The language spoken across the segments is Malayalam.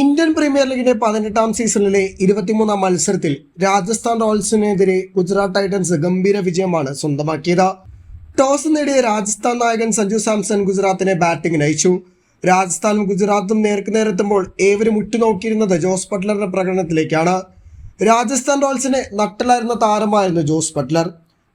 ഇന്ത്യൻ പ്രീമിയർ ലീഗിന്റെ പതിനെട്ടാം സീസണിലെ ഇരുപത്തിമൂന്നാം മത്സരത്തിൽ രാജസ്ഥാൻ റോയൽസിനെതിരെ ഗുജറാത്ത് ടൈറ്റൻസ് ഗംഭീര വിജയമാണ് സ്വന്തമാക്കിയത്. ടോസ് നേടിയ രാജസ്ഥാൻ നായകൻ സഞ്ജു സാംസൺ ഗുജറാത്തിനെ ബാറ്റിംഗിന് അയച്ചു രാജസ്ഥാനും ഗുജറാത്തും നേർക്കുനേരെത്തുമ്പോൾ ഏവരും ഉറ്റുനോക്കിയിരുന്നത് ജോസ് ബട്ട്ലറുടെ പ്രകടനത്തിലേക്കാണ്. രാജസ്ഥാൻ റോയൽസിനെ നട്ടലായിരുന്ന താരമായിരുന്നു ജോസ് ബട്ട്ലർ.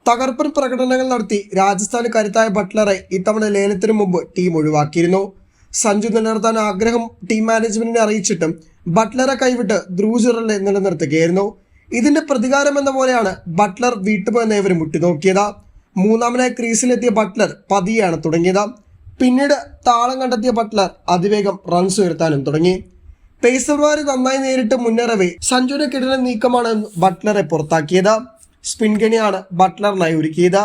തകർപ്പൻ പ്രകടനങ്ങൾ നടത്തി രാജസ്ഥാന് കരുത്തായ ബട്ട്ലറെ ഇത്തവണ ലേലത്തിനു മുമ്പ് ടീം ഒഴിവാക്കിയിരുന്നു. സഞ്ജു നിലനിർത്താൻ ആഗ്രഹം ടീം മാനേജ്മെന്റിനെ അറിയിച്ചിട്ടും ബട്ട്ലറെ കൈവിട്ട് ധ്രുവ് ജുറലിനെ നിലനിർത്തുകയായിരുന്നു. ഇതിന്റെ പ്രതികാരം എന്ന പോലെയാണ് ബട്ട്ലർ വീട്ടുപോയെന്ന് ഏവരും മുട്ടിനോക്കിയത് മൂന്നാമനായി ക്രീസിലെത്തിയ ബട്ട്ലർ പതിയാണ് തുടങ്ങിയത്. പിന്നീട് താളം കണ്ടെത്തിയ ബട്ട്ലർ അതിവേഗം റൺസ് ഉയർത്താനും തുടങ്ങി. പേസർമാർ നന്നായി നേരിട്ട് മുന്നേറവേ സഞ്ജുവിന്റെ കിടന്ന നീക്കമാണ് ബട്ട്ലറെ പുറത്താക്കിയത്. സ്പിൻ ഗണിയാണ് ബട്ട്ലറിനായി ഒരുക്കിയത്.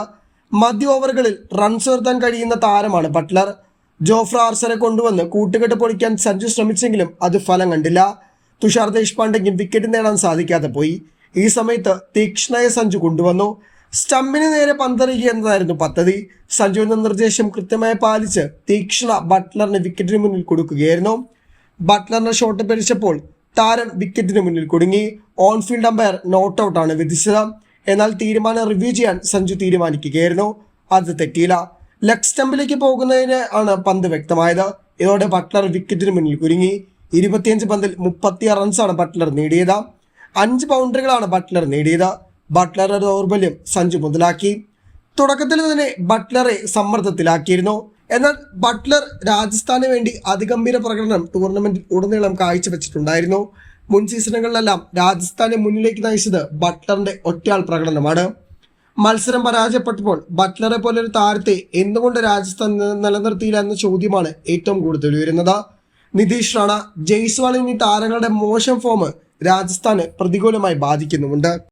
മധ്യ ഓവറുകളിൽ റൺസ് ഉയർത്താൻ കഴിയുന്ന താരമാണ് ബട്ട്ലർ. ജോഫ്ര ആർസറെ കൊണ്ടുവന്ന് കൂട്ടുകെട്ട് പൊളിക്കാൻ സഞ്ജു ശ്രമിച്ചെങ്കിലും അത് ഫലം കണ്ടില്ല. തുഷാർ ദേശ്പാണ്ഡെങ്കിലും വിക്കറ്റ് നേടാൻ സാധിക്കാതെ പോയി. ഈ സമയത്ത് തീക്ഷ്ണയെ സഞ്ജു കൊണ്ടുവന്നു. സ്റ്റമ്പിന് നേരെ പന്തെറിയുക എന്നതായിരുന്നു പദ്ധതി. സഞ്ജുവിന്റെ നിർദ്ദേശം കൃത്യമായി പാലിച്ച് തീക്ഷ്ണ ബട്ട്ലറിന് വിക്കറ്റിന് മുന്നിൽ കൊടുക്കുകയായിരുന്നു. ബട്ട്ലറിന്റെ ഷോട്ട് പിടിച്ചപ്പോൾ താരം വിക്കറ്റിന് മുന്നിൽ കുടുങ്ങി. ഓൺ ഫീൽഡ് അമ്പയർ നോട്ട് ഔട്ടാണ് വിധിച്ചത്. എന്നാൽ തീരുമാനം റിവ്യൂ ചെയ്യാൻ സഞ്ജു തീരുമാനിക്കുകയായിരുന്നു. അത് തെറ്റിയില്ല. ലെഗ് സ്റ്റമ്പിലേക്ക് പോകുന്നതിന് ആണ് പന്ത് വ്യക്തമായത്. ഇതോടെ ബട്ട്ലർ വിക്കറ്റിന് മുന്നിൽ കുരുങ്ങി. ഇരുപത്തിയഞ്ച് പന്തിൽ മുപ്പത്തിയാറ് റൺസാണ് ബട്ട്ലർ നേടിയത്. അഞ്ച് ബൗണ്ടറികളാണ് ബട്ട്ലർ നേടിയത്. ബട്ട്ലറുടെ ദൗർബല്യം സഞ്ജു മുതലാക്കി. തുടക്കത്തിൽ തന്നെ ബട്ട്ലറെ സമ്മർദ്ദത്തിലാക്കിയിരുന്നു. എന്നാൽ ബട്ട്ലർ രാജസ്ഥാന് വേണ്ടി അതിഗംഭീര പ്രകടനം ടൂർണമെന്റിൽ ഉടനീളം കാഴ്ചവെച്ചിട്ടുണ്ടായിരുന്നു. മുൻ സീസണുകളിലെല്ലാം രാജസ്ഥാനെ മുന്നിലേക്ക് നയിച്ചത് ബട്ട്ലറിന്റെ ഒറ്റയാൾ പ്രകടനമാണ്. മത്സരം പരാജയപ്പെട്ടപ്പോൾ ബട്ട്ലറെ പോലെ ഒരു താരത്തെ എന്തുകൊണ്ട് രാജസ്ഥാൻ നിലനിർത്തിയില്ല എന്ന ചോദ്യമാണ് ഏറ്റവും കൂടുതൽ ഉയരുന്നത്. നിതീഷ് റാണ ജയ്സ്വാൾ എന്നീ താരങ്ങളുടെ മോശം ഫോം രാജസ്ഥാന് പ്രതികൂലമായി ബാധിക്കുന്നുമുണ്ട്.